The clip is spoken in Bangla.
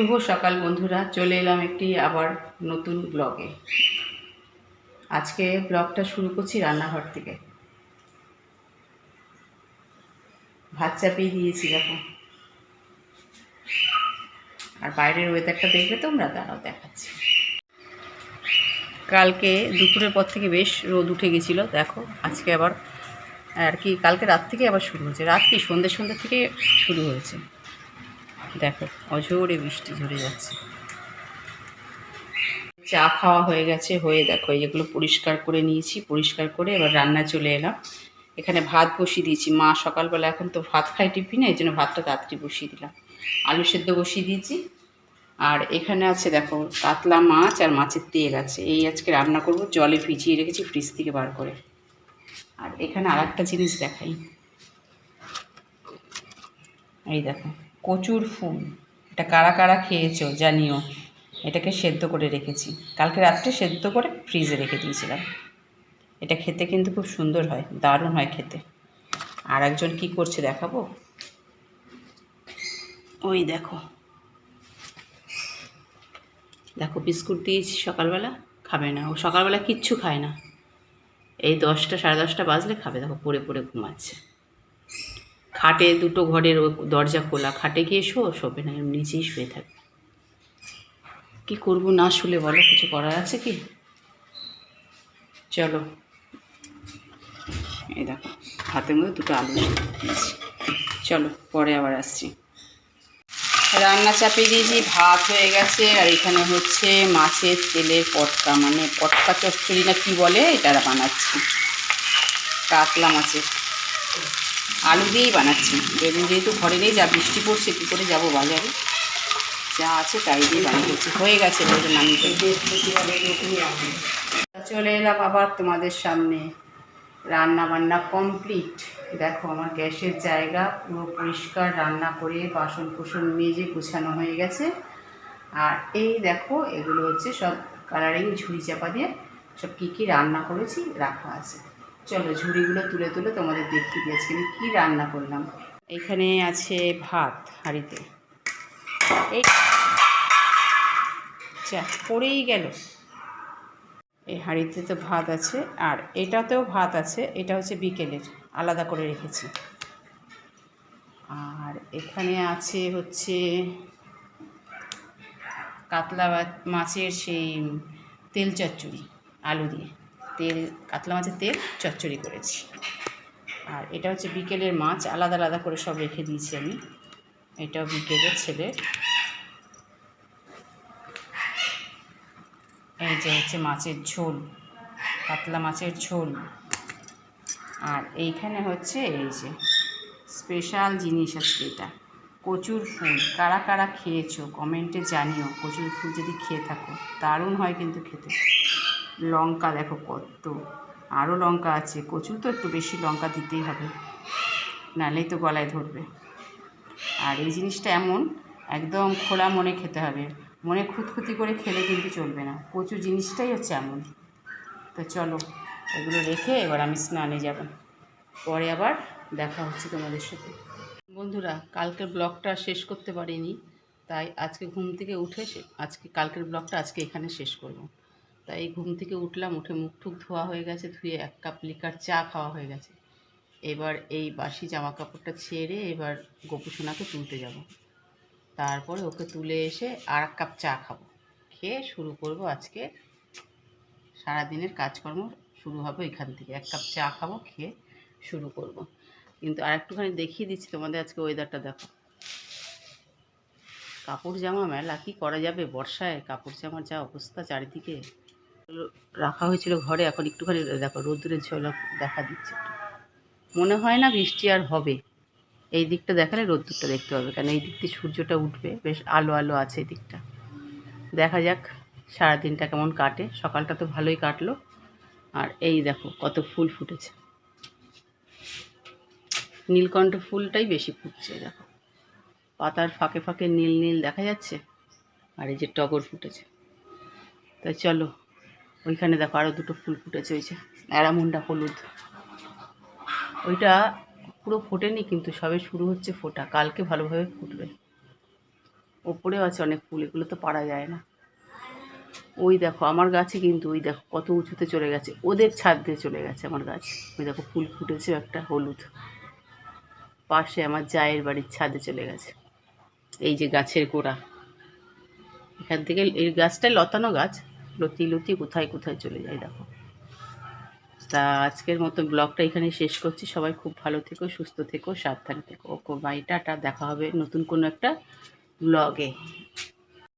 শুভ সকাল বন্ধুরা, চলে এলাম একটি আবার নতুন ব্লগে। আজকে ব্লগটা শুরু করছি রান্নাঘর থেকে। ভাত চাপিয়ে দিয়েছি, দেখো। আর বাইরের ওয়েদারটা দেখবে তোমরা, দাঁড়াও দেখাচ্ছি। কালকে দুপুরের পর থেকে বেশ রোদ উঠে গেছিল, দেখো। আজকে আবার, আর কি, কালকে রাত থেকে আবার শুরু হয়েছে। রাত কি, সন্ধ্যে সন্ধ্যে থেকে শুরু হয়েছে। দেখো, অঝোরে বৃষ্টি ঝরে যাচ্ছে। চা খাওয়া হয়ে গেছে, হয়ে দেখো এগুলো পরিষ্কার করে নিয়েছি, পরিষ্কার করে এবার রান্না চলে এলাম। এখানে ভাত বসিয়ে দিয়েছি। মা সকালবেলা এখন তো ভাত খাই টিফিনে, এই জন্য ভাতটা তাড়াতাড়ি বসিয়ে দিলাম। আলু সেদ্ধ বসিয়ে দিয়েছি। আর এখানে আছে দেখো, কাতলা মাছ আর মাছের তেল আছে। এই আজকে রান্না করব, জলে ভিজিয়ে রেখেছি ফ্রিজ থেকে বার করে। আর এখানে আর একটা জিনিস দেখাই। এই দেখো কচুর ফুল। এটা কারা কারা খেয়েছো জানিও। এটাকে সেদ্ধ করে রেখেছি। কালকে রাত্রে সেদ্ধ করে ফ্রিজে রেখে দিয়েছিলাম। এটা খেতে কিন্তু খুব সুন্দর হয়, দারুণ হয় খেতে। আর একজন কী করছে দেখাবো? ওই দেখো। দেখো, বিস্কুট দিয়েছি সকালবেলা, খাবে না। ও সকালবেলা কিচ্ছু খায় না। এই দশটা, সাড়ে দশটা বাজলে খাবে। দেখো, পড়ে পড়ে ঘুমাচ্ছে। খাটে দুটো ঘরের দরজা খোলা। খাটে গিয়ে শো, শোবে না, এমনি নিচেই শুয়ে থাকবে। কি করব না শুলে বলো, কিছু করার আছে কি? চলো। এই দেখো হাতের মধ্যে দুটো আলু চলো, পরে আবার আসছি। রান্না চাপিয়ে দিয়েছি, ভাত হয়ে গেছে, আর এখানে হচ্ছে মাছের তেলের পটকা মানে পটকা চচ্চড়ি না কি বলে, এটা বানাচ্ছি। কাতলা মাছের। আলু দিয়েই বানাচ্ছি। এবং যেহেতু ঘরে নেই, যা বৃষ্টি পড়ছে, কী করে যাব বাজারে? যা আছে তাই দিয়ে বানিয়েছি হয়ে গেছে বলতে নামিয়ে চলে এলাম আবার তোমাদের সামনে। রান্না বান্না কমপ্লিট। দেখো আমার গ্যাসের জায়গা পুরো পরিষ্কার, রান্না করে বাসন কুসন মেজে গুছানো হয়ে গেছে। আর এই দেখো, এগুলো হচ্ছে সব কালারিং ঝুড়ি চাপা দিয়ে সব কী কী রান্না করেছি রাখা আছে। চলো, ঝুড়িগুলো তুলে তুলে তোমাদের দেখিয়ে দিয়েছি আমি কী রান্না করলাম। এখানে আছে ভাত হাঁড়িতে। এই যা, পড়েই গেল। এই হাঁড়িতে তো ভাত আছে, আর এটাতেও ভাত আছে, এটা হচ্ছে বিকেলের, আলাদা করে রেখেছি। আর এখানে আছে হচ্ছে কাতলা মাছের সেই তেল চচ্চড়ি, আলু দিয়ে। তেল, কাতলা মাছের তেল, চচ্চড়ি করেছি। আর এটা হচ্ছে বিকেলের মাছ, আলাদা আলাদা করে সব রেখে দিয়েছি আমি। এটাও বিকেলের ছেলে। এই যে হচ্ছে মাছের ঝোল, কাতলা মাছের ঝোল। আর এইখানে হচ্ছে এই যে স্পেশাল জিনিস আজকে এটা, কচুর ফুল। কারা কারা খেয়েছো? কমেন্টে জানিও। কচুর ফুল যদি খেয়ে থাকো, দারুণ হয় কিন্তু খেতে। লঙ্কা দেখো কত। আরও লঙ্কা আছে কচু তো একটু বেশি লঙ্কা দিতেই হবে। নাহলেই তো গলায় ধরবে। আর এই জিনিসটা এমন, একদম খোলা মনে খেতে হবে। মনে খুঁতখুতি করে খেলে কিন্তু চলবে না। কচু জিনিসটাই হচ্ছে এমন। তো চলো, এগুলো রেখে এবার আমি স্নানে যাব। পরে আবার দেখা হচ্ছে তোমাদের সাথে। বন্ধুরা, কালকের ব্লগটা শেষ করতে পারিনি, তাই আজকে ঘুম থেকে উঠে আজকে কালকের ব্লগটা আজকে এখানে শেষ করব। তাই ঘুম থেকে উঠলাম, উঠে মুখ টুক ধোয়া হয়ে গেছে, ধুয়ে এক কাপ লিকার চা খাওয়া হয়ে গেছে। এবার এই বাসি জামা কাপড়টা ছেড়ে এবার গোপুসোনাকে তুলতে যাব। তারপরে ওকে তুলে এসে আর এক কাপ চা খাব। খেয়ে শুরু করব আজকে। সারাদিনের কাজকর্ম শুরু হবে এখান থেকে। এক কাপ চা খাব, খেয়ে শুরু করব। কিন্তু আর একটুখানি দেখিয়ে দিচ্ছি তোমাদের আজকে ওয়েদারটা দেখো। কাপড় জামা মেলা, কি করা যাবে বর্ষায়? কাপড় জামার যা অবস্থা চারিদিকে। রাখা হয়েছিল ঘরে, এখন একটুখানি, দেখো, রোদ্দুরের ঝলক দেখা দিচ্ছে মনে হয় না বৃষ্টি আর হবে। এই দিকটা দেখালে রোদ্দুরটা দেখতে পাবে কারণ এই দিক দিয়ে সূর্যটা উঠবে, বেশ আলো আলো আছে এই দিকটা। দেখা যাক, সারাদিনটা কেমন কাটে। সকালটা তো ভালোই কাটলো। আর এই দেখো, কত ফুল ফুটেছে। নীলকণ্ঠ ফুলটাই বেশি ফুটছে, দেখো। পাতার ফাঁকে ফাঁকে নীল নীল দেখা যাচ্ছে, আর এই যে টগর ফুটেছে। তাই চলো ওইখানে দেখো আরও দুটো ফুল ফুটেছে, ওই যে অ্যারামুন্ডা হলুদ। ওইটা পুরো ফোটেনি কিন্তু, সবে শুরু হচ্ছে ফোটা, কালকে ভালোভাবে ফুটবে। ওপরেও আছে অনেক ফুল, এগুলো তো পারা যায় না। ওই দেখো, আমার গাছে কিন্তু ওই দেখো কত উঁচুতে চলে গেছে, ওদের ছাদ দিয়ে চলে গেছে আমার গাছ। ওই দেখো ফুল ফুটেছে একটা হলুদ। পাশে আমার জায়ের বাড়ির ছাদে চলে গেছে, এই যে গাছের গোড়া। এখান থেকে এই গাছটা লতানো গাছ লতি লতি, কোথায় কোথায় চলে যায়, দেখো। তা আজকের মতো ব্লগটা এখানে শেষ করছি। সবাই খুব ভালো থেকো, সুস্থ থেকো, সাবধানে থেকো। ওকে বাই টাটা। দেখা হবে নতুন কোনো একটা ব্লগে।